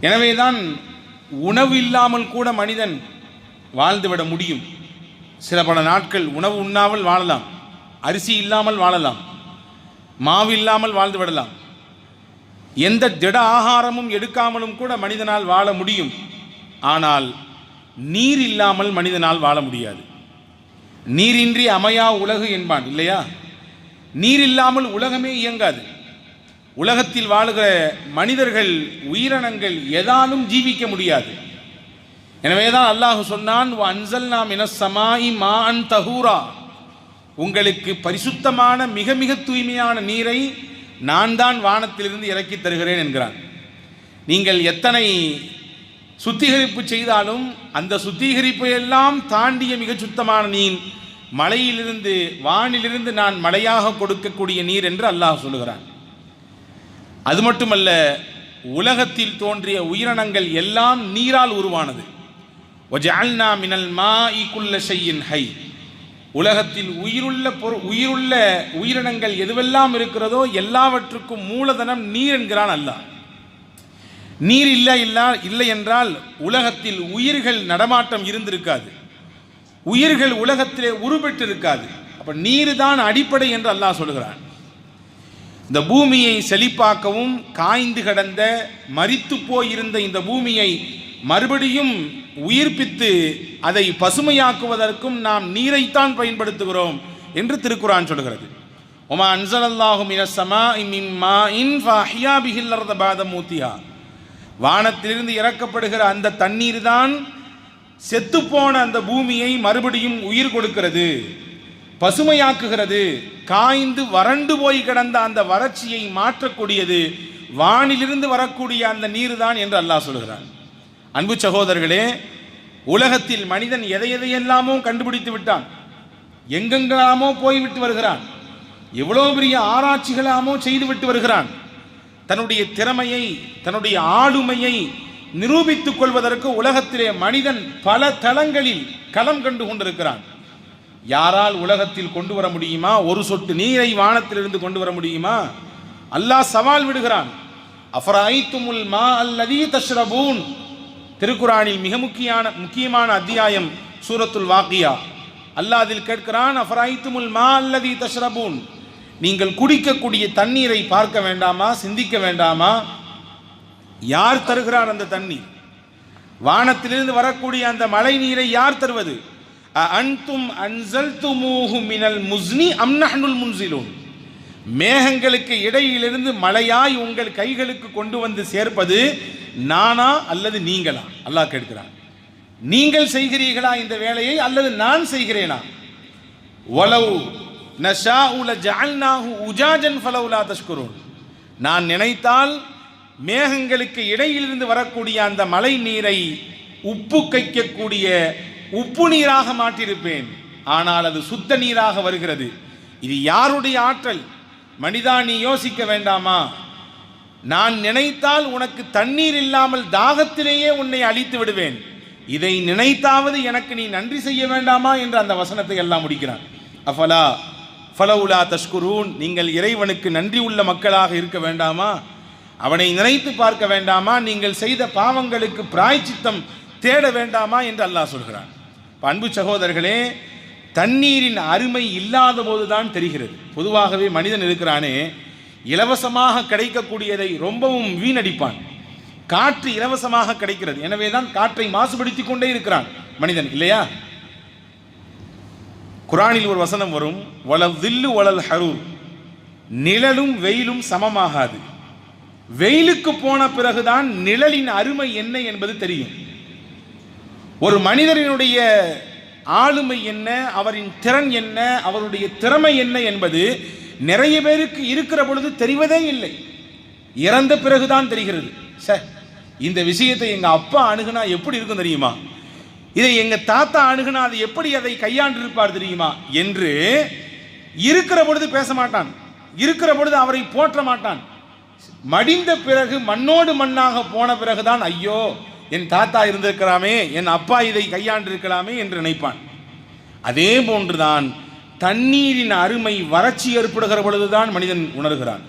எனவேதான் உணவு இல்லாமல் கூட மனிதன் வாழ்ந்துவிட முடியும். சில பல நாட்கள் உணவு உண்ணாமல் வாழலாம் அரிசி இல்லாமல் வாழலாம் மாவு இல்லாமல் வாழ்ந்து விடலாம். எந்த திட ஆகாரமும் எடுக்காமலும் கூட மனிதனால் வாழ முடியும். ஆனால் நீர் இல்லாமல் மனிதனால் வாழ முடியாது. நீரின்றி அமையா உலகு என்பான் இல்லையா? நீர் இல்லாமல் உலகமே இயங்காது. உலகத்தில் வாழுகிற மனிதர்கள் உயிரினங்கள் எதாலும் ஜீவிக்க முடியாது. எனவேதான் அல்லாஹு சொன்னான் அன்சல் நாம் என சமாயி மா அன் தஹூரா. உங்களுக்கு பரிசுத்தமான மிக மிக தூய்மையான நீரை நான் தான் வானத்திலிருந்து இறக்கி தருகிறேன் என்கிறான். நீங்கள் எத்தனை சுத்திகரிப்பு செய்தாலும் அந்த சுத்திகரிப்பை எல்லாம் தாண்டிய மிக சுத்தமான நீர் மலையிலிருந்து வானிலிருந்து நான் மழையாக கொடுக்கக்கூடிய நீர் என்று அல்லாஹ் சொல்லுகிறான். அது மட்டுமல்ல உலகத்தில் தோன்றிய உயிரினங்கள் எல்லாம் நீரால் உருவானது. ஒஜால்னா மினல் மா குல்ல ஹை. உலகத்தில் உயிருள்ள பொரு உயிருள்ள உயிரினங்கள் எதுவெல்லாம் இருக்கிறதோ எல்லாவற்றுக்கும் மூலதனம் நீர் என்கிறான் அல்லாஹ். நீர் இல்லை இல்லா இல்லை என்றால் உலகத்தில் உயிர்கள் நடமாட்டம் இருந்திருக்காது. உயிர்கள் உலகத்திலே உருப்பெற்று இருக்காது அப்போ நீர் தான் அடிப்படை என்று அல்லாஹ் சொல்கிறான். இந்த பூமியை செழிப்பாக்கவும் காய்ந்து கிடந்த மறித்து போயிருந்த இந்த பூமியை மறுபடியும் உயிர்ப்பித்து அதை பசுமையாக்குவதற்கும் நாம் நீரைத்தான் பயன்படுத்துகிறோம் என்று திருக்குறான் சொல்கிறது. ஒமா அன்சலல்லாஹு மினஸ் இம்மிம்மா மின் பாத மூத்தியா வானத்திலிருந்து இறக்கப்படுகிற அந்த தண்ணீர் தான் செத்துப்போன அந்த பூமியை மறுபடியும் உயிர் கொடுக்கிறது. பசுமையாக்குகிறது. காய்ந்து வறண்டு போய் கிடந்த அந்த வறட்சியை மாற்றக்கூடியது வானிலிருந்து வரக்கூடிய அந்த நீர் தான் என்று அல்லாஹ் சொல்கிறான். அன்பு சகோதரர்களே உலகத்தில் மனிதன் எதை எதையெல்லாமோ கண்டுபிடித்து விட்டான். எங்கெங்கெல்லாமோ போய்விட்டு வருகிறான். எவ்வளோ பெரிய ஆராய்ச்சிகளாமோ செய்துவிட்டு வருகிறான். தன்னுடைய திறமையை தன்னுடைய ஆளுமையை நிரூபித்துக் கொள்வதற்கு உலகத்திலே மனிதன் பல தளங்களில் களம் கண்டு கொண்டிருக்கிறான். யாரால் உலகத்தில் கொண்டு வர முடியுமா? ஒரு சொட்டு நீரை வானத்திலிருந்து கொண்டு வர முடியுமா? அல்லாஹ் சவால் விடுகிறான். அஃபராய்த்துமுல் மா அல்லதி தஷ்ரபூன். திருக்குறானில் மிக முக்கியமான முக்கியமான அத்தியாயம் சூரத்துல் வாக்கியா. அல்லாஹ் அதில் கேட்கிறான் அஃபராய்த்துமுல் மா அல்லதி தஷ்ரபூன். நீங்கள் குடிக்கக்கூடிய தண்ணீரை பார்க்க வேண்டாமா? சிந்திக்க வேண்டாமா? யார் தருகிறார் அந்த தண்ணீர்? வானத்திலிருந்து வரக்கூடிய அந்த மழை நீரை யார் தருவது? அன்தும் அன்சல்துமூஹு மினல் முஸ்னி அம்னஹனுல் முன்சிலூன். மேகங்களுக்கு இடையிலிருந்து மழையாய் உங்கள் கைகளுக்கு கொண்டு வந்து சேர்ப்பது நானா அல்லது நீங்களா? அல்லாஹ் கேட்கிறான். நீங்கள் செய்கிறீர்களா இந்த வேலையை அல்லது நான் செய்கிறேனா? வலவு நஷாஉ லஜஅல்நாஹு உஜாஜன் ஃபலவுலா தஷ்குரூன். நான் நினைத்தால் மேகங்களுக்கு இடையிலிருந்து வரக்கூடிய அந்த மழை நீரை உப்பு கைக்கக்கூடிய உப்பு நீராக மாற்றியிருப்பேன். ஆனால் அது சுத்த நீராக வருகிறது. இது யாருடைய ஆற்றல்? மனிதா நீ யோசிக்க வேண்டாமா? நான் நினைத்தால் உனக்கு தண்ணீர் இல்லாமல் தாகத்திலேயே உன்னை அழித்து விடுவேன். இதை நினைத்தாவது எனக்கு நீ நன்றி செய்ய வேண்டாமா? என்று அந்த வசனத்தை எல்லாம் முடிக்கிறான். அஃபலா ஃபலவுலா தஷ்குரூன் நீங்கள் இறைவனுக்கு நன்றி உள்ள மக்களாக இருக்க வேண்டாமா? அவனை நினைத்து பார்க்க வேண்டாமா? நீங்கள் செய்த பாவங்களுக்கு பிராய்ச்சித்தம் தேட வேண்டாமா? என்று அல்லாஹ் சொல்கிறான். அன்பு சகோதரர்களே தண்ணீரின் அருமை இல்லாத போதுதான் தெரிகிறது. பொதுவாகவே மனிதன் இருக்கிறானே இலவசமாக கிடைக்கக்கூடியதை ரொம்பவும் வீணடிப்பான். காற்று இலவசமாக கிடைக்கிறது. எனவே தான் காற்றை மாசுபடுத்தி கொண்டே இருக்கிறான் மனிதன் இல்லையா? குரானில் ஒரு வசனம் வரும் வளல் தில்லு வளல் ஹரூர். நிழலும் வெயிலும் சமமாகாது. வெயிலுக்கு போன பிறகுதான் நிழலின் அருமை என்ன என்பது தெரியும். ஒரு மனிதரினுடைய ஆளுமை என்ன அவரின் திறன் என்ன அவருடைய திறமை என்ன என்பது நிறைய பேருக்கு இருக்கிற பொழுது தெரிவதே இல்லை. இறந்த பிறகுதான் தெரிகிறது. சார் இந்த விஷயத்தை எங்க அப்பா அணுகுனா எப்படி இருக்கும் தெரியுமா? இதை எங்க தாத்தா அணுகுனா அது எப்படி அதை கையாண்டிருப்பார் தெரியுமா? என்று இருக்கிற பொழுது பேச மாட்டான். இருக்கிற பொழுது அவரை போற்ற மாட்டான். மடிந்த பிறகு மண்ணோடு மண்ணாக போன பிறகுதான் ஐயோ என் தாத்தா இருந்திருக்கலாமே என் அப்பா இதை கையாண்டிருக்கலாமே என்று நினைப்பான். அதே போன்றுதான் தண்ணீரின் அருமை வறட்சி ஏற்படுகிற பொழுதுதான் மனிதன் உணர்கிறான்.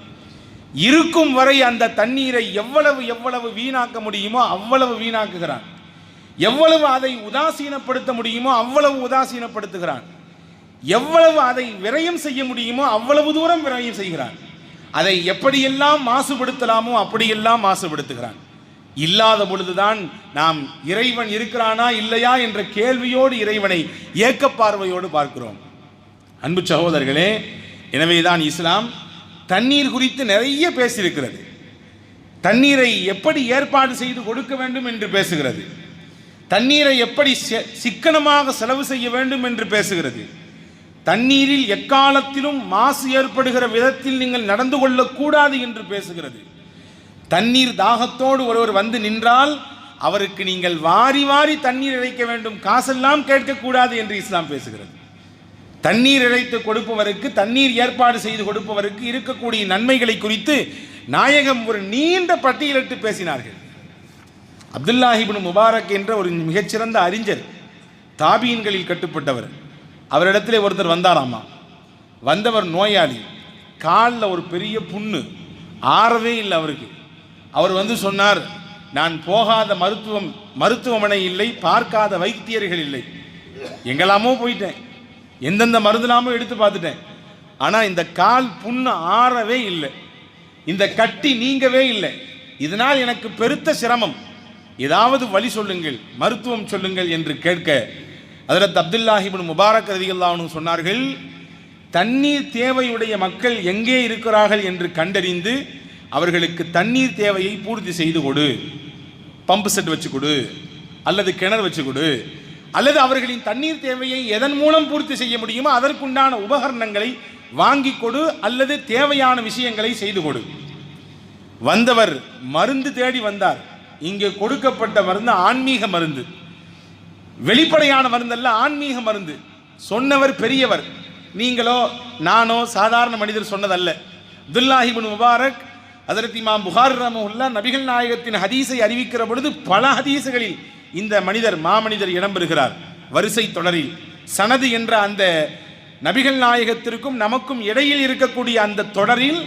இருக்கும் வரை அந்த தண்ணீரை எவ்வளவு எவ்வளவு வீணாக்க முடியுமோ அவ்வளவு வீணாக்குகிறான். எவ்வளவு அதை உதாசீனப்படுத்த முடியுமோ அவ்வளவு உதாசீனப்படுத்துகிறான். எவ்வளவு அதை விரயம் செய்ய முடியுமோ அவ்வளவு தூரம் விரயம் செய்கிறான். அதை எப்படியெல்லாம் மாசுபடுத்தலாமோ அப்படியெல்லாம் மாசுபடுத்துகிறான். இல்லாத பொழுதுதான் நாம் இறைவன் இருக்கிறானா இல்லையா என்ற கேள்வியோடு இறைவனை ஏக்க பார்வையோடு பார்க்கிறோம். அன்பு சகோதரர்களே எனவேதான் இஸ்லாம் தண்ணீர் குறித்து நிறைய பேசியிருக்கிறது. தண்ணீரை எப்படி ஏற்பாடு செய்து கொடுக்க வேண்டும் என்று பேசுகிறது. தண்ணீரை எப்படி சிக்கனமாக செலவு செய்ய வேண்டும் என்று பேசுகிறது. தண்ணீரில் எக்காலத்திலும் மாசு ஏற்படுகிற விதத்தில் நீங்கள் நடந்து கொள்ளக்கூடாது என்று பேசுகிறது. தண்ணீர் தாகத்தோடு ஒருவர் வந்து நின்றால் அவருக்கு நீங்கள் வாரி வாரி தண்ணீர் இறைக்க வேண்டும். காசெல்லாம் கேட்கக்கூடாது என்று இஸ்லாம் பேசுகிறது. தண்ணீர் இழைத்து கொடுப்பவருக்கு தண்ணீர் ஏற்பாடு செய்து கொடுப்பவருக்கு இருக்கக்கூடிய நன்மைகளை குறித்து நாயகம் ஒரு நீண்ட பட்டியலிட்டு பேசினார்கள். அப்துல்லாஹிபின் முபாரக் என்ற ஒரு மிகச்சிறந்த அறிஞர் தாபியன்களில் கட்டுப்பட்டவர். அவரிடத்திலே ஒருத்தர் வந்தாராமா? வந்தவர் நோயாளி. காலில் ஒரு பெரிய புண்ணு. ஆறவே இல்லை அவருக்கு. அவர் வந்து சொன்னார் நான் போகாத மருத்துவம் மருத்துவமனை இல்லை பார்க்காத வைத்தியர்கள் இல்லை. எங்கெல்லாமோ போயிட்டேன். எந்தெந்த மருந்துலாமோ எடுத்து பார்த்துட்டேன். ஆனால் இந்த கால் புண்ணு ஆறவே இல்லை. இந்த கட்டி நீங்கவே இல்லை. இதனால் எனக்கு பெருத்த சிரமம். ஏதாவது வழி சொல்லுங்கள் மருத்துவம் சொல்லுங்கள் என்று கேட்க அதில் அப்துல்லாஹிபின் முபாரக் ரதிகல்லானு சொன்னார்கள் தண்ணீர் தேவையுடைய மக்கள் எங்கே இருக்கிறார்கள் என்று கண்டறிந்து அவர்களுக்கு தண்ணீர் தேவையை பூர்த்தி செய்து கொடு. பம்பு செட் வச்சு கொடு அல்லது கிணறு வச்சு கொடு அல்லது அவர்களின் தண்ணீர் தேவையை எதன் மூலம் பூர்த்தி செய்ய முடியுமோ அதற்குண்டான உபகரணங்களை வாங்கி கொடு அல்லது தேவையான விஷயங்களை செய்து கொடு. வந்தவர் மருந்து தேடி வந்தார். இங்கே கொடுக்கப்பட்ட மருந்து ஆன்மீக மருந்து. வெளிப்படையான மருந்தல்ல ஆன்மீக மருந்து. சொன்னவர் பெரியவர். நீங்களோ நானோ சாதாரண மனிதர் சொன்னதல்ல. துல்லாஹிபின் முபாரக் அதற்கு இமாம் புகார் ரமஹுல்லா நபிகள் நாயகத்தின் ஹதீஸை அறிவிக்கிற பொழுது பல ஹதீஸுகளில் இந்த மனிதர் மாமனிதர் இடம்பெறுகிறார். வரிசை தொடரில் சனது என்ற அந்த நபிகள் நாயகத்திற்கும் நமக்கும் இடையில் இருக்கக்கூடிய அந்த தொடரில்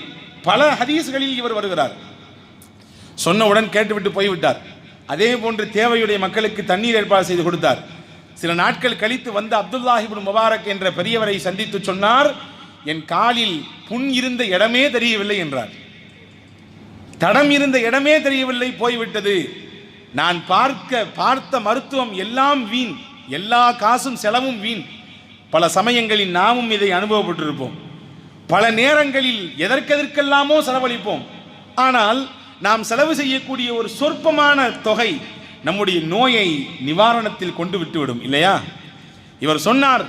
பல ஹதீஸ்களில் இவர் வருகிறார். சொன்னவுடன் கேட்டுவிட்டு போய்விட்டார். அதே போன்று தேவையுடைய மக்களுக்கு தண்ணீர் ஏற்பாடு செய்து கொடுத்தார். சில நாட்கள் கழித்து வந்து அப்துல்லாஹிபின் முபாரக் என்ற பெரியவரை சந்தித்து சொன்னார் என் காலில் புண் இருந்த இடமே தெரியவில்லை என்றார். தடம் இருந்த இடமே தெரியவில்லை போய்விட்டது. நான் பார்க்க பார்த்த மருத்துவம் எல்லாம் வீண். எல்லா காசும் செலவும் வீண். பல சமயங்களில் நாமும் இதை அனுபவப்பட்டிருப்போம். பல நேரங்களில் எதற்கெதற்கெல்லாமோ செலவழிப்போம். ஆனால் நாம் செலவு செய்யக்கூடிய ஒரு சொற்பமான தொகை நம்முடைய நோயை நிவாரணத்தில் கொண்டு விட்டுவிடும் இல்லையா? இவர் சொன்னார்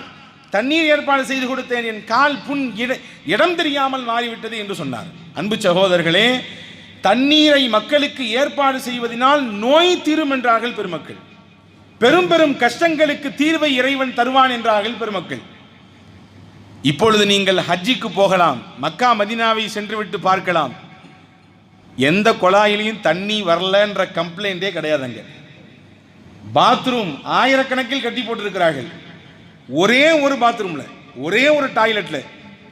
தண்ணீர் ஏற்பாடு செய்து கொடுத்தேன். என் கால் புண் இட- இடம் தெரியாமல் மாறிவிட்டது என்று சொன்னார். அன்பு சகோதரர்களே தண்ணீரை மக்களுக்கு ஏற்பாடு செய்வதனால் நோய் தீரும் என்றார்கள் பெருமக்கள். பெரும் பெரும் கஷ்டங்களுக்கு தீர்வை இறைவன் தருவான் என்றார்கள் பெருமக்கள். இப்பொழுது நீங்கள் ஹஜ்ஜிக்கு போகலாம் மக்கா மதினாவை சென்றுவிட்டு பார்க்கலாம். எந்த குழாயிலையும் தண்ணி வரலன்ற கம்ப்ளைண்டே கிடையாதுங்க. பாத்ரூம் ஆயிரக்கணக்கில் கட்டி போட்டிருக்கிறார்கள். ஒரே ஒரு பாத்ரூம்ல ஒரே ஒரு டாய்லெட்ல.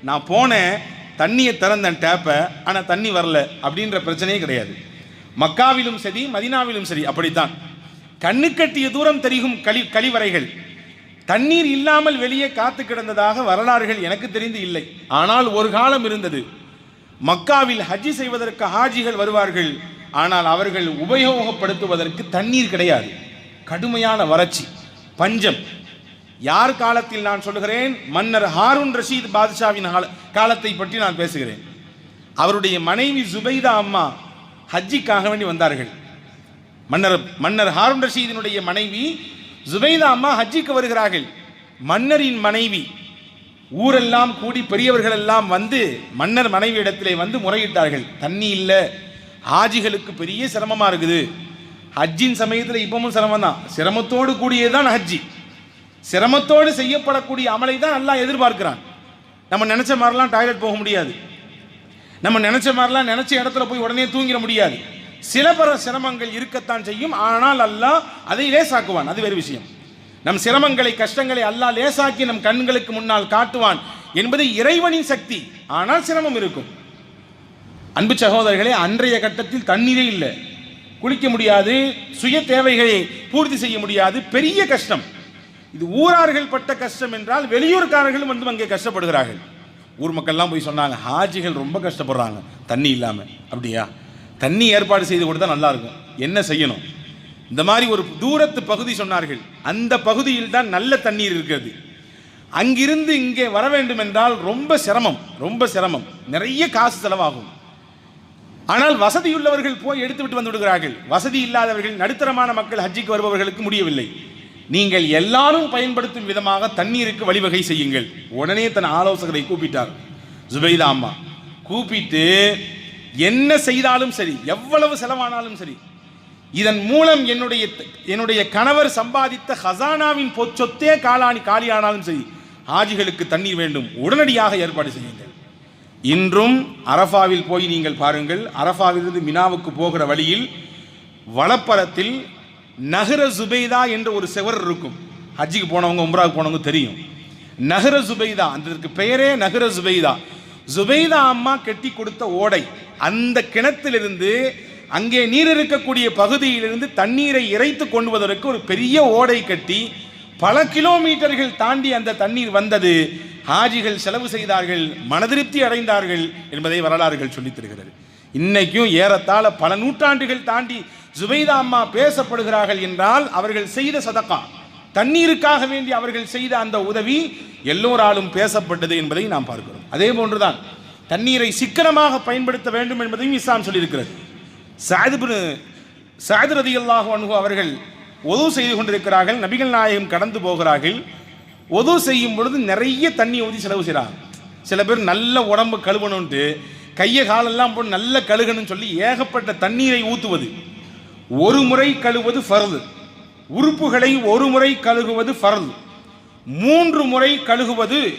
நான் போனேன் தண்ணியை திறந்தேன் டேப்பை ஆனால் தண்ணி வரல அப்படின்ற பிரச்சனையே கிடையாது. மக்காவிலும் சரி மதினாவிலும் சரி அப்படித்தான். கண்ணுக்கட்டிய தூரம் தெரியும் கழி கழிவறைகள். தண்ணீர் இல்லாமல் வெளியே காத்து கிடந்ததாக வரலாறுகள் எனக்கு தெரிந்து இல்லை. ஆனால் ஒரு காலம் இருந்தது. மக்காவில் ஹஜ்ஜி செய்வதற்கு ஹாஜிகள் வருவார்கள். ஆனால் அவர்கள் உபயோகப்படுத்துவதற்கு தண்ணீர் கிடையாது. கடுமையான வறட்சி பஞ்சம். யார் காலத்தில் நான் சொல்லுகிறேன்? மன்னர் ஹாரூன் ரஷீத் பாதுஷாவின் கால- காலத்தை பற்றி நான் பேசுகிறேன். அவருடைய மனைவி ஜுபைதா அம்மா ஹஜ்ஜிக்காக வேண்டி வந்தார்கள். மன்னர் மன்னர் ஹாரூன் ரஷீதினுடைய மனைவி ஜுபைதா அம்மா ஹஜ்ஜிக்கு வருகிறார்கள். மன்னரின் மனைவி ஊரெல்லாம் கூடி பெரியவர்கள் எல்லாம் வந்து மன்னர் மனைவி இடத்திலே வந்து முறையிட்டார்கள். தண்ணி இல்லை. ஹாஜிகளுக்கு பெரிய சிரமமாக இருக்குது. ஹஜ்ஜின் சமயத்தில் இப்பவும் சிரமம் தான் சிரமத்தோடு கூடியதான் ஹஜ்ஜி. சிரமத்தோடு செய்யப்படக்கூடிய அமலை தான் நல்லா எதிர்பார்க்கிறான். நம்ம நினைச்ச மாதிரிலாம் டாய்லெட் போக முடியாது. நம்ம நினைச்ச மாதிரிலாம் நினைச்ச இடத்துல போய் உடனே தூங்கிட முடியாது. சில பல சிரமங்கள் இருக்கத்தான் செய்யும். ஆனால் அல்லாஹ் அதை லேசாக்குவான். அது வேறு விஷயம். நம் சிரமங்களை கஷ்டங்களை அல்லாஹ் லேசாக்கி நம் கண்களுக்கு முன்னால் காட்டுவான் என்பது இறைவனின் சக்தி. ஆனால் சிரமம் இருக்கும். அன்பு சகோதரர்களே அன்றைய கட்டத்தில் தண்ணீரே இல்லை. குளிக்க முடியாது சுய தேவைகளை பூர்த்தி செய்ய முடியாது. பெரிய கஷ்டம். இது ஊரார்கள் பட்ட கஷ்டம் என்றால் வெளியூர்காரர்களும் வந்து அங்கே கஷ்டப்படுகிறார்கள். ஊர் மக்கள்லாம் போய் சொன்னாங்க ஹாஜிகள் ரொம்ப கஷ்டப்படுறாங்க தண்ணி இல்லாமல் அப்படியா? தண்ணி ஏற்பாடு செய்து கொடுத்தா நல்லாயிருக்கும் என்ன செய்யணும்? இந்த மாதிரி ஒரு தூரத்து பகுதி சொன்னார்கள். அந்த பகுதியில் தான் நல்ல தண்ணீர் இருக்கிறது. அங்கிருந்து இங்கே வர வேண்டும் என்றால் ரொம்ப சிரமம் ரொம்ப சிரமம். நிறைய காசு செலவாகும். ஆனால் வசதியுள்ளவர்கள் போய் எடுத்துவிட்டு வந்து விடுகிறார்கள். வசதி இல்லாதவர்கள் நடுத்தரமான மக்கள் ஹஜ்ஜிக்கு வருபவர்களுக்கு முடியவில்லை. நீங்கள் எல்லாரும் பயன்படுத்தும் விதமாக தண்ணீருக்கு வழிவகை செய்யுங்கள். உடனே தன் ஆலோசகரை கூப்பிட்டார். ஜுபைதா அம்மா கூப்பிட்டு என்ன செய்தாலும் சரி எவ்வளவு செலவானாலும் சரி இதன் மூலம் என்னுடைய என்னுடைய கணவர் சம்பாதித்த ஹசானாவின் பொச்சொத்தே காலாணி காலியானாலும் சரி ஆஜிகளுக்கு தண்ணீர் வேண்டும். உடனடியாக ஏற்பாடு செய்யுங்கள். இன்றும் அரஃபாவில் போய் நீங்கள் பாருங்கள். அரஃபாவிலிருந்து மினாவுக்கு போகிற வழியில் வளப்பரத்தில் நகர சுபைதா என்ற ஒரு செவர் இருக்கும். ஹஜ்ஜிக்கு போனவங்க உம்ராவுக்கு போனவங்க தெரியும். நகர சுபைதா அதற்கு பெயரே நகர சுபைதா. சுபைதா அம்மா கட்டி கொடுத்த ஓடை. அந்த கிணத்திலிருந்து அங்கே நீர் இருக்கக்கூடிய பகுதியிலிருந்து தண்ணீரை இறைத்து கொண்டு வருவதற்கு ஒரு பெரிய ஓடை கட்டி பல கிலோமீட்டர்கள் தாண்டி அந்த தண்ணீர் வந்தது. ஹாஜிகள் செலவு செய்தார்கள் மனதிருப்தி அடைந்தார்கள் என்பதை வரலாறுகள் சொல்லித் தருகிறது. இன்னைக்கும் ஏறத்தாழ பல நூற்றாண்டுகள் தாண்டி ஜுபைதா அம்மா பேசப்படுகிறார்கள் என்றால் அவர்கள் செய்த சதக்கா. தண்ணீருக்காக வேண்டி அவர்கள் செய்த அந்த உதவி எல்லோராலும் பேசப்பட்டது என்பதை நாம் பார்க்கிறோம். அதே போன்றுதான் தண்ணீரை சிக்கனமாக பயன்படுத்த வேண்டும் என்பதையும் இஸ்லாம் சொல்லியிருக்கிறது. சாதிபு சாது ரதி அல்லாஹு அன்ஹு அவர்கள் ஒது செய்து கொண்டிருக்கிறார்கள் நபிகள் நாயகம் கடந்து போகிறார்கள். ஒது செய்யும் பொழுது நிறைய தண்ணி ஊற்றி செலவு செய்கிறாங்க. சில பேர் நல்ல உடம்பு கழுவணுன்ட்டு கையை காலெல்லாம் போட்டு நல்ல கழுகணும்னு சொல்லி ஏகப்பட்ட தண்ணீரை ஊற்றுவது ஒரு முறை கழுவது ஃபர்து. உறுப்புகளை ஒரு முறை கழுகுவது ஃபர்து. மூன்று முறை கழுகுவது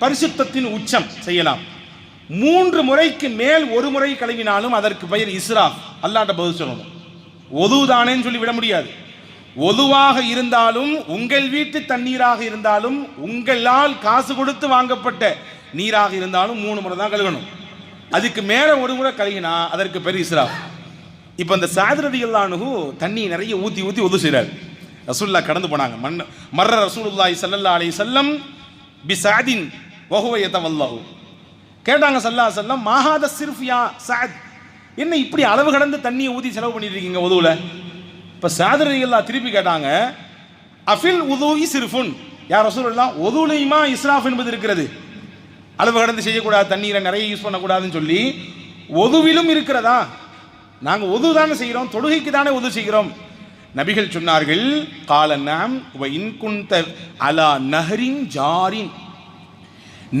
பரிசுத்தத்தின் உச்சம் செய்யலாம். மூன்று முறைக்கு மேல் ஒரு முறை கழுவினாலும் அதற்கு பெயர் இஸ்ராஃப். அல்லாட்ட பதில் சொல்லணும். ஒதுதானேன்னு சொல்லி விட முடியாது. ஒதுவாக இருந்தாலும் உங்கள் வீட்டு தண்ணீராக இருந்தாலும் உங்களால் காசு கொடுத்து வாங்கப்பட்ட நீராக இருந்தாலும் மூணு முறை தான் கழுகணும். அதுக்கு மேலே ஒரு முறை கழுகினா அதற்கு பெரிய இஸ்ராஃப். இப்போ இந்த சாதிரதி இல்லானுகு தண்ணி நிறைய ஊற்றி ஊற்றி உதவு செய்கிறார் ரசூல்லா கடந்து போனாங்க. மண் மர்ற ரசூலுல்லாய் சல்லல்லா அலி செல்லம் பி சாதின் வஹுவ யதவல்லஹு. கேட்டாங்க சல்லா செல்லம் மாஹாத சிர்ஃபியா சாத்? என்ன இப்படி அளவு கடந்து தண்ணியை ஊற்றி செலவு பண்ணிட்டு இருக்கீங்க இப்போ சாதரி இல்லா திருப்பி கேட்டாங்க அஃபில் உதவி சிறுஃபுன் யார் ரசூலுல்லாஹ் ஒதுலையுமா இஸ்ராஃப் என்பது இருக்கிறது. அளவு கடந்து செய்யக்கூடாது தண்ணீரை நிறைய யூஸ் பண்ணக்கூடாதுன்னு சொல்லி ஒதுவிலும் இருக்கிறதா? நாங்கள் உது தானே செய்கிறோம் தொழுகைக்கு தானே உது செய்கிறோம் நபிகள் சொன்னார்கள் கால நாம் இன்குந்த அலா நஹரின் ஜாரின்.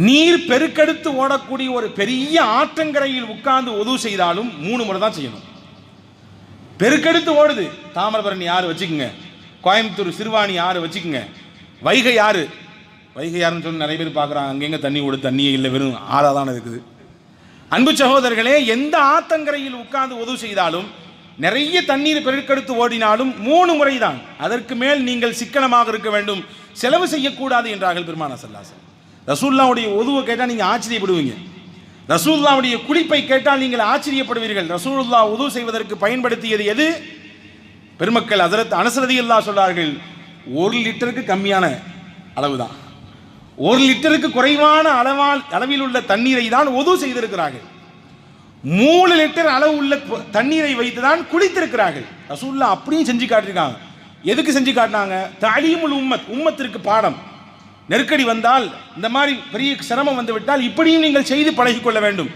நீர் பெருக்கெடுத்து ஓடக்கூடிய ஒரு பெரிய ஆற்றங்கரையில் உட்கார்ந்து உதவு செய்தாலும் மூணு முறை தான் செய்யணும். பெருக்கெடுத்து ஓடுது. தாமிரபரணி யார் வச்சுக்கோங்க. கோயம்புத்தூர் சிறுவாணி ஆறு வச்சுக்கோங்க. வைகை ஆறு. வைகை யாருன்னு சொல்லி நிறைய பேர் பார்க்குறாங்க. அங்கெங்கே தண்ணி ஓடு தண்ணியே இல்லை வெறும் ஆறாக தானே இருக்குது. அன்பு சகோதரர்களே எந்த ஆத்தங்கரையில் உட்கார்ந்து உதவு செய்தாலும் நிறைய தண்ணீர் பெருக்கெடுத்து ஓடினாலும் மூணு முறை தான் அதற்கு மேல் நீங்கள் சிக்கனமாக இருக்க வேண்டும். செலவு செய்யக்கூடாது என்றார்கள் பெருமான சல்லாசன் ரசூல்லாவுடைய உதவை கேட்டால் நீங்கள் ஆச்சரியப்படுவீங்க. ரசூல்லாவுடைய குளிப்பை கேட்டால் நீங்கள் ஆச்சரியப்படுவீர்கள். ரசூல்லா உதவு செய்வதற்கு பயன்படுத்தியது எது? பெருமக்கள் அதரத் அனசரதி அல்லா சொல்றார்கள் ஒரு லிட்டருக்கு கம்மியான அளவு தான் ஒரு லிட்டருக்கு குறைவான அளவால் அளவில் உள்ள தண்ணீரை தான் ஒது செய்திருக்கிறார்கள். மூணு லிட்டர் அளவு உள்ள தண்ணீரை வைத்து தான் குளித்திருக்கிறார்கள். ரசூல்லா அப்படியும் செஞ்சு காட்டியிருக்காங்க. எதுக்கு செஞ்சு காட்டினாங்க? தாலீமுல் உம்மத் உம்மத்திற்கு பாடம். நெருக்கடி வந்தால் இந்த மாதிரி பெரிய சிரமம் வந்துவிட்டால் இப்படியும் நீங்கள் செய்து பழகிக்கொள்ள வேண்டும்.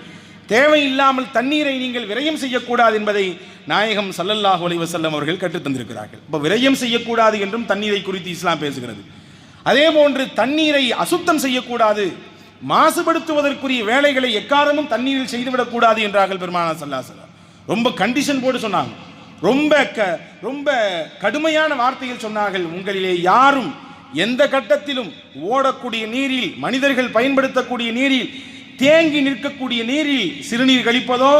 தேவையில்லாமல் தண்ணீரை நீங்கள் விரயம் செய்யக்கூடாது என்பதை நாயகம் ஸல்லல்லாஹு அலைஹி அவர்கள் கற்றுத் தந்திருக்கிறார்கள். இப்போ விரயம் செய்யக்கூடாது என்றும் தண்ணீரை குறித்து இஸ்லாம் பேசுகிறது. அதே போன்று தண்ணீரை அசுத்தம் செய்யக்கூடாது. மாசுபடுத்துவதற்குரிய வேலைகளை எக்காரணமும் தண்ணீரில் செய்துவிடக்கூடாது என்றார்கள் பெருமானா சல்லாசலம் ரொம்ப கண்டிஷன் போட்டு சொன்னாங்க. ரொம்ப க ரொம்ப கடுமையான வார்த்தையில் சொன்னார்கள். உங்களிலே யாரும் எந்த கட்டத்திலும் ஓடக்கூடிய நீரில் மனிதர்கள் பயன்படுத்தக்கூடிய நீரில் தேங்கி நிற்கக்கூடிய நீரில் சிறுநீர் கழிப்பதோ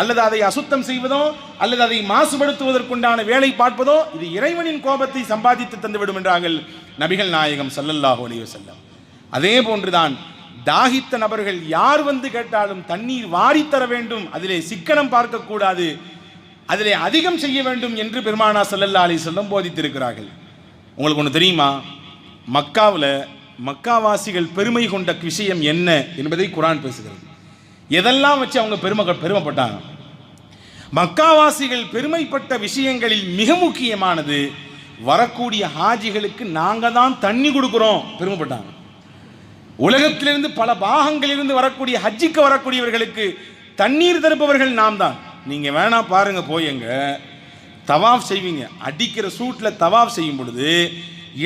அல்லது அதை அசுத்தம் செய்வதோ அல்லது அதை மாசுபடுத்துவதற்குண்டான வேலை பார்ப்பதோ இது இறைவனின் கோபத்தை சம்பாதித்து தந்துவிடும் என்றார்கள் நபிகள் நாயகம் ஸல்லல்லாஹு அலைஹி வஸல்லம். அதே போன்றுதான் தாகித்த நபர்கள் யார் வந்து கேட்டாலும் தண்ணீர் வாரித்தர வேண்டும் அதிலே சிக்கனம் பார்க்கக்கூடாது அதிலே அதிகம் செய்ய வேண்டும் என்று பெருமானா சல்லல்லா அலி வஸல்லம் போதித்திருக்கிறார்கள். உங்களுக்கு ஒன்று தெரியுமா? மக்காவில் மக்காவாசிகள் பெருமை கொண்ட விஷயம் என்ன என்பதை குரான் பேசுகிறது. எதெல்லாம் வச்சு அவங்க பெருமை பெருமைப்பட்டாங்க? மக்காவாசிகள் பெருமைப்பட்ட விஷயங்களில் மிக முக்கியமானது வரக்கூடிய ஹாஜிகளுக்கு நாங்கள் தான் தண்ணி கொடுக்குறோம் பெருமைப்பட்டாங்க. உலகத்திலிருந்து பல பாகங்களிலிருந்து வரக்கூடிய ஹஜ்ஜிக்கு வரக்கூடியவர்களுக்கு தண்ணீர் தருப்பவர்கள் நாம் தான். நீங்கள் வேணா பாருங்க போயங்க தவாஃப் செய்வீங்க. அடிக்கிற சூட்டில் தவாஃப் செய்யும் பொழுது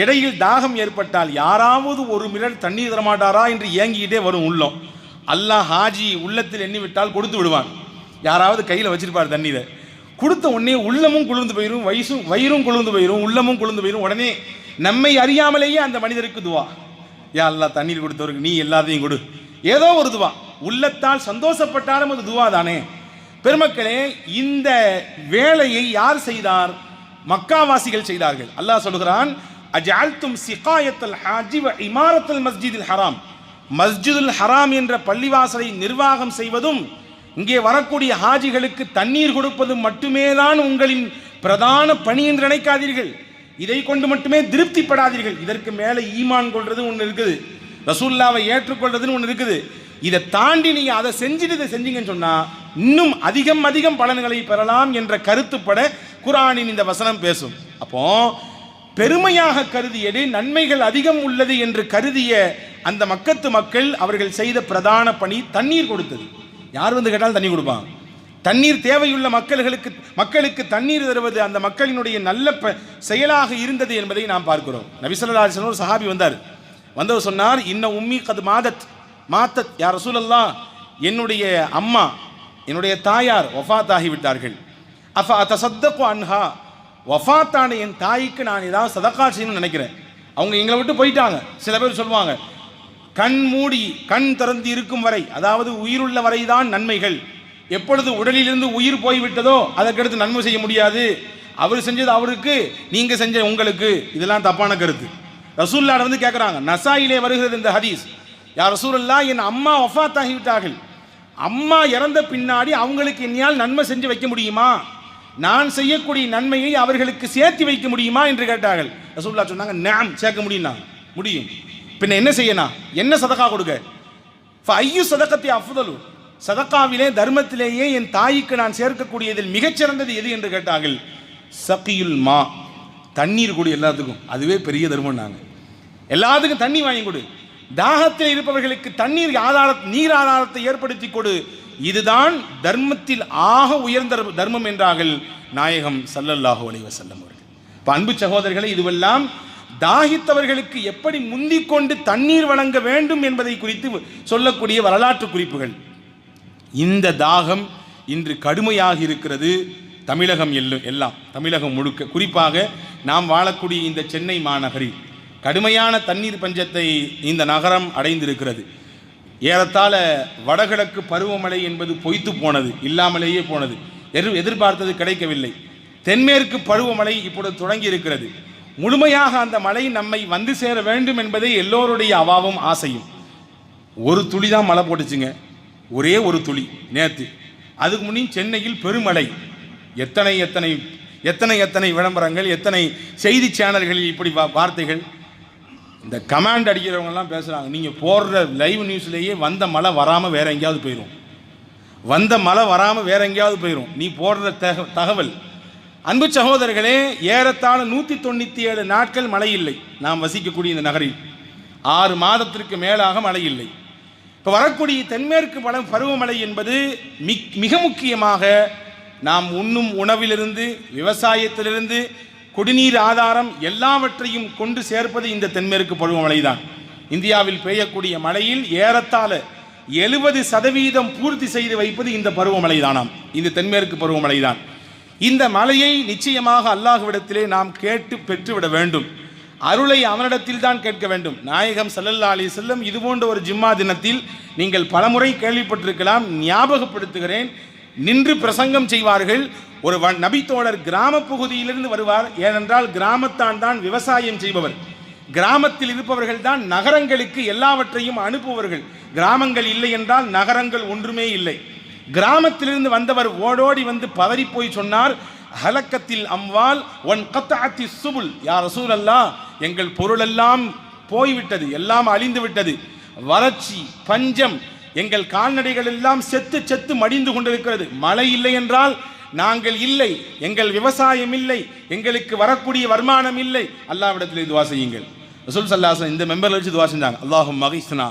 இடையில் தாகம் ஏற்பட்டால் யாராவது ஒரு மிரல் தண்ணீர் தரமாட்டாரா என்று ஏங்கிக்கிட்டே வரும் உள்ளம். அல்லாஹ் ஹாஜி உள்ளத்தில் எண்ணி விட்டால் கொடுத்து விடுவான். யாராவது கையில் வச்சிருப்பார் தண்ணீரை. கொடுத்த உடனே உள்ளமும் குளிர்ந்து போயிடும் வயசும் வயிறும் குளிர்ந்து போயிடும் உள்ளமும் குளிர்ந்து போயிடும் உடனே நம்மை அறியாமலேயே அந்த மனிதருக்கு துவா. யா அல்லா தண்ணீர் கொடுத்தவருக்கு நீ எல்லாத்தையும் கொடு. ஏதோ ஒரு துவா. உள்ளத்தால் சந்தோஷப்பட்டாலும் அது துவா தானே. பெருமக்களே இந்த வேலையை யார் செய்தார்? மக்காவாசிகள் செய்தார்கள். அல்லாஹ் சொல்கிறான் அஜால்தும் சிகாயத்தல் ஹாஜி வ இமாரத்தல் மஸ்ஜிதில் ஹராம். மஸ்ஜிதுல் ஹராம் என்ற பள்ளிவாசலை நிர்வாகம் செய்வதும் இங்கே வரக்கூடிய ஹாஜிகளுக்கு தண்ணீர் கொடுப்பதும் மட்டுமே தான் உங்களின் பிரதான பணி என்று நினைக்காதீர்கள். இதை கொண்டு மட்டுமே திருப்திப்படாதீர்கள். இதற்கு மேலே ஈமான் கொள்றது ஒன்று இருக்குது. ரசூல்லாவை ஏற்றுக்கொள்றதுன்னு ஒன்று இருக்குது. இதை தாண்டி நீங்கள் அதை செஞ்சுட்டு இதை செஞ்சீங்கன்னு சொன்னால் இன்னும் அதிகம் அதிகம் பலன்களை பெறலாம் என்ற கருத்துப்பட குரானின் இந்த வசனம் பேசும். அப்போ பெருமையாக கருதியது நன்மைகள் அதிகம் உள்ளது என்று கருதிய அந்த மக்கத்து மக்கள் அவர்கள் செய்த பிரதான பணி தண்ணீர் கொடுத்தது. யார் வந்து கேட்டாலும் தண்ணி கொடுப்பான். தண்ணீர் தேவையுள்ள மக்கள்களுக்கு மக்களுக்கு தண்ணீர் தருவது அந்த மக்களினுடைய நல்ல ப- செயலாக இருந்தது என்பதை நாம் பார்க்கிறோம். நபிசல்லாசன் ஒரு சஹாபி வந்தார். வந்தவர் சொன்னார் இன்ன உம்மி கது மாதத் மாத்தத் யார் ரசூலல்லா என்னுடைய அம்மா என்னுடைய தாயார் ஒஃபாத் ஆகிவிட்டார்கள் அஃப அத்தசத்தகு அன்ஹா ஒஃபாத்தான என் தாய்க்கு நான் ஏதாவது சதக்கா செய்யணும்னு நினைக்கிறேன். அவங்க எங்களை விட்டு போயிட்டாங்க. சில பேர் சொல்லுவாங்க கண் மூடி கண் திறந்து இருக்கும் வரை அதாவது உயிருள்ள வரைதான் நன்மைகள். எப்பொழுது உடலிலிருந்து உயிர் போய்விட்டதோ அதற்கடுத்து நன்மை செய்ய முடியாது. அவர் செஞ்சது அவருக்கு நீங்க செஞ்ச உங்களுக்கு. இதெல்லாம் தப்பான கருத்து. ரசூல்லாட வந்து கேட்குறாங்க நசாயிலே வருகிறது இந்த ஹதீஸ். யார் ரசூல்லா என் அம்மா ஒஃபாத் ஆகிவிட்டார்கள் அம்மா இறந்த பின்னாடி அவங்களுக்கு என்னால் நன்மை செஞ்சு வைக்க முடியுமா? நான் செய்யக்கூடிய நன்மையை அவர்களுக்கு சேர்த்து வைக்க முடியுமா? என்று கேட்டார்கள். ரசூல்லா சொன்னாங்க நாம். சேர்க்க முடியும்னா முடியும். பின்ன என்ன செய்யணும் என்ன சதக்கா கொடுக்க ஐயு சதக்கத்தை அஃதலு. சதக்காவிலே தர்மத்திலேயே என் தாய்க்கு நான் சேர்க்கக்கூடியதில் மிகச்சிறந்தது எது என்று கேட்டார்கள்? சக்கியுல் மா. தண்ணீர் கொடு எல்லாத்துக்கும். அதுவே பெரிய தர்மம் நாங்கள் எல்லாத்துக்கும் தண்ணி வாங்கி கொடு. தாகத்தில் இருப்பவர்களுக்கு தண்ணீர் ஆதார நீர் ஆதாரத்தை ஏற்படுத்தி கொடு. இதுதான் தர்மத்தில் ஆக உயர்ந்த தர்மம் என்றார்கள் நாயகம் சல்லல்லாஹு அலைவசல்லம் அவர்கள். இப்போ அன்பு சகோதரர்களை இதுவெல்லாம் தாகித்தவர்களுக்கு எப்படி முந்திக் கொண்டு தண்ணீர் வழங்க வேண்டும் என்பதை குறித்து சொல்லக்கூடிய வரலாற்று குறிப்புகள். இந்த தாகம் இன்று கடுமையாக இருக்கிறது தமிழகம் எல்லு எல்லாம் தமிழகம் முழுக்க. குறிப்பாக நாம் வாழக்கூடிய இந்த சென்னை மாநகரில் கடுமையான தண்ணீர் பஞ்சத்தை இந்த நகரம் அடைந்திருக்கிறது. ஏறத்தாழ வடகிழக்கு பருவமழை என்பது பொய்த்து போனது இல்லாமலேயே போனது. எதிர் எதிர்பார்த்தது கிடைக்கவில்லை. தென்மேற்கு பருவமழை இப்பொழுது தொடங்கி இருக்கிறது முழுமையாக அந்த மழை நம்மை வந்து சேர வேண்டும் என்பதே எல்லோருடைய அவாவும் ஆசையும். ஒரு துளி தான் மழை போட்டுச்சுங்க. ஒரே ஒரு துளி நேற்று அதுக்கு முன்னே சென்னையில் பெருமழை. எத்தனை எத்தனை எத்தனை எத்தனை விளம்பரங்கள் எத்தனை செய்தி சேனல்களில் இப்படி வார்த்தைகள். இந்த கமாண்ட் அடிக்கிறவங்கலாம் பேசுகிறாங்க நீங்கள் போடுற லைவ் நியூஸ்லேயே வந்த மழை வராமல் வேற எங்கேயாவது போயிடும் வந்த மழை வராமல் வேற எங்கேயாவது போயிடும் நீ போடுற தக தகவல். அன்பு சகோதரர்களே ஏறத்தாழ நூற்றி தொண்ணூற்றி ஏழு நாட்கள் மழை இல்லை நாம் வசிக்கக்கூடிய இந்த நகரில். ஆறு மாதத்திற்கு மேலாக மழை இல்லை இப்போ வரக்கூடிய தென்மேற்கு பழம் பருவமழை என்பது மிக் மிக முக்கியமாக நாம் உண்ணும் உணவிலிருந்து விவசாயத்திலிருந்து குடிநீர் ஆதாரம் எல்லாவற்றையும் கொண்டு சேர்ப்பது இந்த தென்மேற்கு பருவமழை தான் இந்தியாவில் பெய்யக்கூடிய மழையில் ஏறத்தாழ எழுபது சதவீதம் பூர்த்தி செய்து வைப்பது இந்த பருவமழை தானாம் இந்த தென்மேற்கு பருவமழை தான் இந்த மலையை நிச்சயமாக அல்லாஹ்விடத்திலே நாம் கேட்டு பெற்றுவிட வேண்டும். அருளை அவனிடத்தில் தான் கேட்க வேண்டும். நாயகம் சல்லல்லா அலி செல்லம் இது போன்ற ஒரு ஜிம்மா தினத்தில் நீங்கள் பலமுறை கேள்விப்பட்டிருக்கலாம் ஞாபகப்படுத்துகிறேன். நின்று பிரசங்கம் செய்வார்கள். ஒரு நபித்தோழர் கிராம பகுதியிலிருந்து வருவார். ஏனென்றால் கிராமத்தான் தான் விவசாயம் செய்பவர். கிராமத்தில் இருப்பவர்கள் தான் நகரங்களுக்கு எல்லாவற்றையும் அனுப்புபவர்கள். கிராமங்கள் இல்லை என்றால் நகரங்கள் ஒன்றுமே இல்லை. கிராமத்திலிருந்து வந்தவர் ஓடோடி வந்து பதறி போய் சொன்னார் ஹலக்கத்தில் அம்வால் ஒன் கத்தாத்தி சுபுல். யார் ரசூல் அல்லா எங்கள் பொருளெல்லாம் போய்விட்டது எல்லாம் அழிந்து விட்டது. வறட்சி பஞ்சம் எங்கள் கால்நடைகள் எல்லாம் செத்து செத்து மடிந்து கொண்டிருக்கிறது. மழை இல்லை என்றால் நாங்கள் இல்லை எங்கள் விவசாயம் இல்லை எங்களுக்கு வரக்கூடிய வருமானம் இல்லை. அல்லாவிடத்தில் துவா செய்யுங்கள். ரசூல் சல்லாசன் இந்த மெம்பரில் வச்சு துவா செஞ்சாங்க. அல்லாஹும் மகிஸ்னா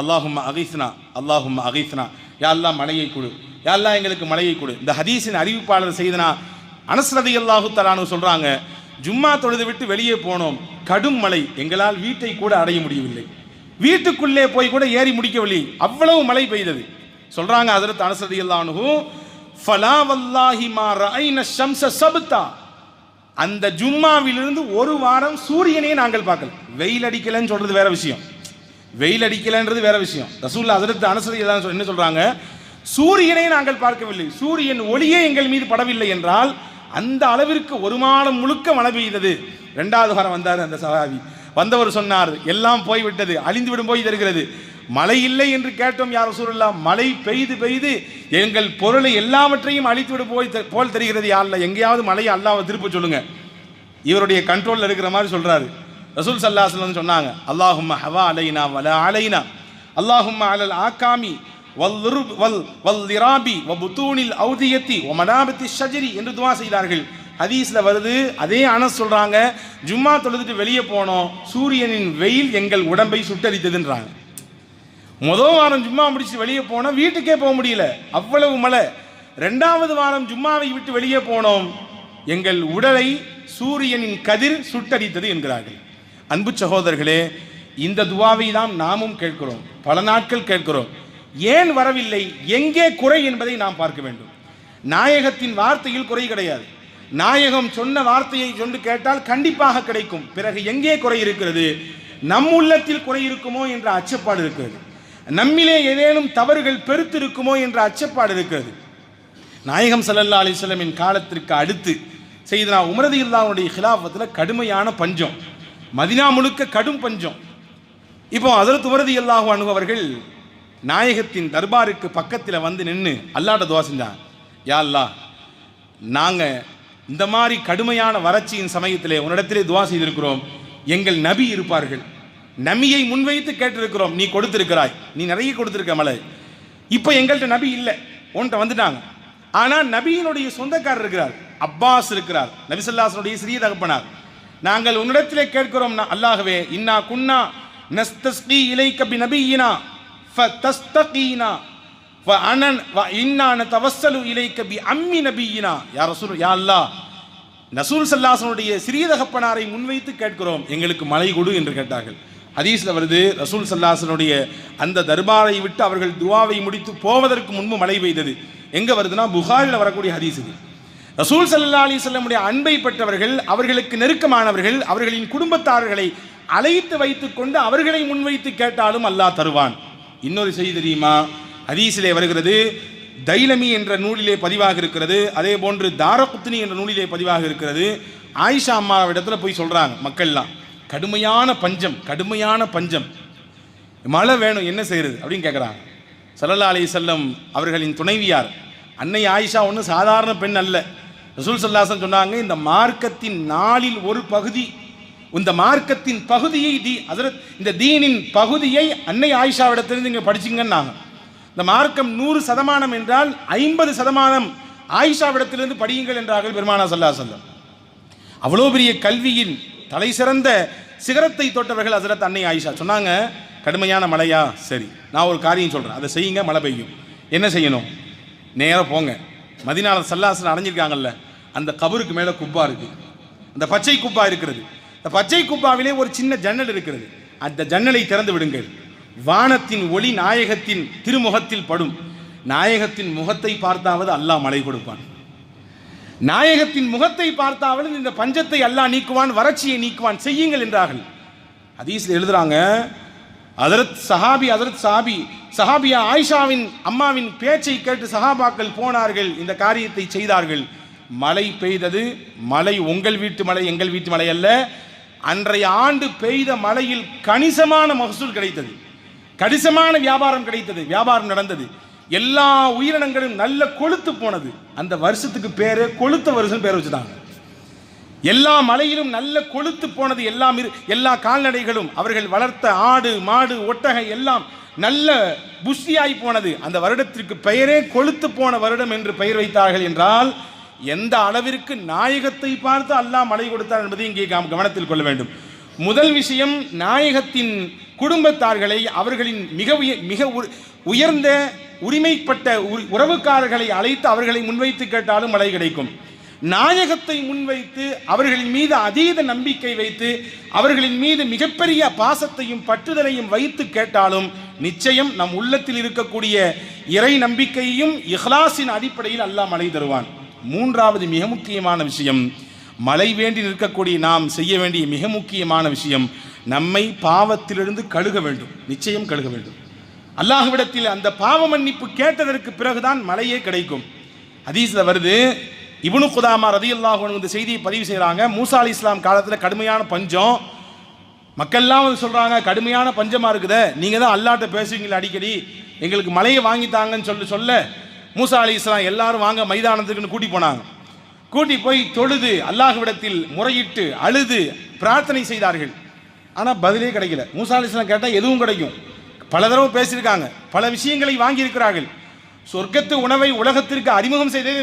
அல்லாஹும் அகிஸ்னா அல்லாஹும் அகிஸ்னா. யாரெல்லாம் மழையை கொடு. யாரெல்லாம் எங்களுக்கு மழையை கொடு. இந்த ஹதீஸின் அறிவிப்பாளர் செய்தனா அனஸ்ரதி அல்லாஹு தலானு சொல்கிறாங்க ஜும்மா தொழுது விட்டு வெளியே போனோம். கடும் மழை. எங்களால் வீட்டை கூட அடைய முடியவில்லை. வீட்டுக்குள்ளே போய் கூட ஏறி முடிக்கவில்லை. அவ்வளவு மழை பெய்தது. சொல்கிறாங்க அதிர்த்து அனஸ் ரலியல்லாஹு ஃபலா வல்லாஹி மா ரஐன ஷம்ஸ சபுத்தா அந்த ஜும்மாவிலிருந்து ஒரு வாரம் சூரியனையே நாங்கள் பார்க்கல. வெயில் அடிக்கலன்னு சொல்றது வேற விஷயம். வெயில் அடிக்கலைன்றது வேற விஷயம். ரசூல்லா அதற்கு அனுசரி ரலியல்லாஹு என்ன சொல்றாங்க? சூரியனை நாங்கள் பார்க்கவில்லை. சூரியன் ஒளியே எங்கள் மீது படவில்லை என்றால் அந்த அளவிற்கு ஒரு மாதம் முழுக்க மழை பெய்தது. ரெண்டாவது வாரம் வந்தார் அந்த சகாபி வந்தவர் சொன்னார் எல்லாம் போய்விட்டது அழிந்து விடும் போய் தருகிறது. மழை இல்லை என்று கேட்டோம் யார் சூழல்லா மழை பெய்து பெய்து எங்கள் பொருளை எல்லாவற்றையும் அழித்து விடு போய் போல் தெரிகிறது யாரில் எங்கேயாவது மழையை அல்லாவை திருப்ப சொல்லுங்க. இவருடைய கண்ட்ரோலில் இருக்கிற மாதிரி சொல்றாரு. ரசூல் சல்லாஹ் சொன்னாங்க அல்லாஹும் ஹவா அலைனா வல அலைனா அல்லாஹும் அலல் ஆகாமி வல் ருப் வல் வல் இராபி வ புத்தூனில் ஔதியத்தி வ மனாபத்தி ஷஜரி என்று துவா செய்தார்கள். ஹதீஸ்ல வருது அதே அனஸ் சொல்கிறாங்க ஜும்மா தொழுதுட்டு வெளியே போனோம் சூரியனின் வெயில் எங்கள் உடம்பை சுட்டரித்ததுன்றாங்க. முதல் வாரம் ஜும்மா முடிச்சு வெளியே போனோம் வீட்டுக்கே போக முடியல அவ்வளவு மழை. ரெண்டாவது வாரம் ஜும்மாவை விட்டு வெளியே போனோம் எங்கள் உடலை சூரியனின் கதிர் சுட்டரித்தது என்கிறார்கள். அன்பு சகோதரர்களே இந்த துவாவை தான் நாமும் கேட்கிறோம் பல நாட்கள் கேட்கிறோம். ஏன் வரவில்லை? எங்கே குறை என்பதை நாம் பார்க்க வேண்டும். நாயகத்தின் வார்த்தையில் குறை கிடையாது. நாயகம் சொன்ன வார்த்தையை சொன்று கேட்டால் கண்டிப்பாக கிடைக்கும். பிறகு எங்கே குறை இருக்கிறது? நம் உள்ளத்தில் குறை இருக்குமோ என்ற அச்சப்பாடு இருக்கிறது. நம்மிலே ஏதேனும் தவறுகள் பெருத்து இருக்குமோ என்ற அச்சப்பாடு இருக்கிறது. நாயகம் சல்லல்லா அலிஸ்லமின் காலத்திற்கு அடுத்து செய்தனா உமரது இல்லாவுடைய ஹிலாஃபத்தில் கடுமையான பஞ்சம். மதினா முழுக்க கடும் பஞ்சம். இப்போ அதில் துவரதி இல்லாஹு அனுபவர்கள் நாயகத்தின் தர்பாருக்கு பக்கத்தில் வந்து நின்று அல்லாட்ட துவா செஞ்சாங்க. யா அல்லாஹ் நாங்கள் இந்த மாதிரி கடுமையான வறட்சியின் சமயத்திலே உன்னிடத்திலே துவா செய்திருக்கிறோம். எங்கள் நபி இருப்பார்கள். நபியை முன்வைத்து கேட்டிருக்கிறோம். நீ கொடுத்திருக்கிறாய். நீ நிறைய கொடுத்துருக்க மலை. இப்போ எங்கள்கிட்ட நபி இல்லை. உன்கிட்ட வந்துட்டாங்க. ஆனால் நபியினுடைய சொந்தக்காரர் இருக்கிறார். அப்பாஸ் இருக்கிறார். நபிசல்லாசனுடைய சிறிய தகப்பனார். நாங்கள் உன்னிடத்திலே கேட்கிறோம் அல்லாகவே இன்னா குன்னா நஸ்தஸ்கி இலைக்க பி நபியினா ஃபதஸ்தகீனா வ இன்னான தவசலு இலைக்க பி அம்மி நபியினா. யா ரசூல் யா அல்லாஹ் நசூல் சல்லாசனுடைய சிறிய தகப்பனாரை முன்வைத்து கேட்கிறோம். எங்களுக்கு மலை கொடு என்று கேட்டார்கள். ஹதீஸில் வருது ரசூல் சல்லாசனுடைய அந்த தர்பாரை விட்டு அவர்கள் துவாவை முடித்து போவதற்கு முன்பு மழை பெய்தது. எங்கே வருதுன்னா புகாரில் வரக்கூடிய ஹதீஸ் இது. ரசூல் சல்லா அலி செல்லமுடைய அன்பை பெற்றவர்கள் அவர்களுக்கு நெருக்கமானவர்கள் அவர்களின் குடும்பத்தார்களை அழைத்து வைத்துக்கொண்டு அவர்களை முன்வைத்து கேட்டாலும் அல்லாஹ் தருவான். இன்னொரு செய்தி தெரியுமா? ஹதீஸிலே வருகிறது தைலமி என்ற நூலிலே பதிவாக இருக்கிறது அதே போன்று தாரகுத்னி என்ற நூலிலே பதிவாக இருக்கிறது. ஆயிஷா அம்மாவிடத்துல போய் சொல்கிறாங்க மக்கள்லாம் கடுமையான பஞ்சம் கடுமையான பஞ்சம். மழை வேணும் என்ன செய்யறது? அப்படின்னு கேட்குறாங்க சல்லல்லா அலி செல்லம் அவர்களின் துணைவியார் அன்னை ஆயிஷா ஒன்றும் சாதாரண பெண் அல்ல. ரசூல் சல்லாசன் சொன்னாங்க இந்த மார்க்கத்தின் நாளில் ஒரு பகுதி இந்த மார்க்கத்தின் பகுதியை தி அதரத் இந்த தீனின் பகுதியை அன்னை ஆயிஷாவிடத்திலிருந்து இங்கே படிச்சிங்கன்னாங்க. இந்த மார்க்கம் நூறு சதமானம் என்றால் ஐம்பது சதமானம் ஆயிஷாவிடத்திலிருந்து படியுங்கள் என்றார்கள் பெருமானா சல்லா சொல்லம் அவ்வளோ பெரிய கல்வியின் தலை சிறந்த சிகரத்தை தொட்டவர்கள் அதரத் அன்னை ஆயிஷா. சொன்னாங்க கடுமையான மழையா? சரி. நான் ஒரு காரியம் சொல்கிறேன் அதை செய்யுங்க மழை பெய்யும். என்ன செய்யணும்? நேராக போங்க. மதினால சல்லாசன் அடைஞ்சிருக்காங்கல்ல. அந்த கபருக்கு மேலே குப்பா இருக்கு. அந்த பச்சை குப்பா இருக்கிறது. இந்த பச்சை குப்பாவிலே ஒரு சின்ன ஜன்னல் இருக்கிறது. அந்த ஜன்னலை திறந்து விடுங்கள். வானத்தின் ஒளி நாயகத்தின் திருமுகத்தில் படும். நாயகத்தின் முகத்தை பார்த்தாவது அல்லாஹ் மழை கொடுப்பான். நாயகத்தின் முகத்தை பார்த்தாவது இந்த பஞ்சத்தை அல்லாஹ் நீக்குவான் வறட்சியை நீக்குவான் செய்யுங்கள் என்றார்கள். ஹதீஸ்ல எழுதுறாங்க அதரத் சஹாபி அதரத் சஹாபி சஹாபியா ஆயிஷாவின் அம்மாவின் பேச்சை கேட்டு சஹாபாக்கள் போனார்கள் இந்த காரியத்தை செய்தார்கள். மழை பெய்தது. மழை உங்கள் வீட்டு மழை எங்கள் வீட்டு மழை அல்ல. அன்றைய ஆண்டு பெய்த மழையில் கணிசமான மகசூல் கிடைத்தது. கணிசமான வியாபாரம் கிடைத்தது. வியாபாரம் நடந்தது. எல்லா உயிரினங்களும் நல்ல கொளுத்து போனது. அந்த வருஷத்துக்கு பேரு கொளுத்த வருஷம் பேர் வச்சுட்டாங்க. எல்லா மலையிலும் நல்ல கொளுத்து போனது எல்லாம் இரு- எல்லா கால்நடைகளும் அவர்கள் வளர்த்த ஆடு மாடு ஒட்டகை எல்லாம் நல்ல புஷ்டியாய் போனது. அந்த வருடத்திற்கு பெயரே கொளுத்து போன வருடம் என்று பெயர் வைத்தார்கள் என்றால் எந்த அளவிற்கு நாயகத்தை பார்த்து அல்லாஹ் மழை கொடுத்தார் என்பதை இங்கே நாம் கவனத்தில் கொள்ள வேண்டும். முதல் விஷயம் நாயகத்தின் குடும்பத்தார்களை அவர்களின் மிக உய- மிக உ- உயர்ந்த உரிமைப்பட்ட உறவுக்காரர்களை அழைத்து அவர்களை முன்வைத்து கேட்டாலும் மழை கிடைக்கும். நாயகத்தை முன்வைத்து அவர்களின் மீது அதீத நம்பிக்கை வைத்து அவர்களின் மீது மிகப்பெரிய பாசத்தையும் பற்றுதலையும் வைத்து கேட்டாலும் நிச்சயம் நம் உள்ளத்தில் இருக்கக்கூடிய இறை நம்பிக்கையையும் இஹ்லாஸின் அடிப்படையில் அல்லாஹ் மழை தருவான். மூன்றாவது மிக முக்கியமான விஷயம் மழை வேண்டி நிற்கக்கூடிய நாம் செய்ய வேண்டிய மிக முக்கியமான விஷயம் நம்மை பாவத்திலிருந்து கழுக வேண்டும். நிச்சயம் கழுக வேண்டும். அல்லாஹ்விடத்தில் அந்த பாவ மன்னிப்பு கேட்டதற்கு பிறகுதான் மழையே கிடைக்கும். ஹதீஸில் வருது இப்னு குதாமா ரதி அல்லாஹ் இந்த செய்தியை பதிவு செய்கிறாங்க மூசா அலி இஸ்லாம் காலத்தில் கடுமையான பஞ்சம். மக்கள்லாம் வந்து சொல்கிறாங்க கடுமையான பஞ்சமாக இருக்குதே. நீங்கள் தான் அல்லாட்ட பேசுவீங்களா அடிக்கடி. எங்களுக்கு மலையை வாங்கித்தாங்கன்னு சொல்லி சொல்ல. மூசா அலி இஸ்லாம் எல்லாரும் வாங்க மைதானத்துக்குன்னு கூட்டி போனாங்க. கூட்டி போய் தொழுது அல்லாஹ்விடத்தில் முறையிட்டு அழுது பிரார்த்தனை செய்தார்கள். ஆனால் பதிலே கிடைக்கல. மூசா அலி இஸ்லாம் கேட்டால் எதுவும் கிடைக்கும். பல தடவை பேசியிருக்காங்க. பல விஷயங்களை வாங்கியிருக்கிறார்கள். சொர்க்கத்து உணவை உலகத்திற்கு அறிமுகம் செய்ததே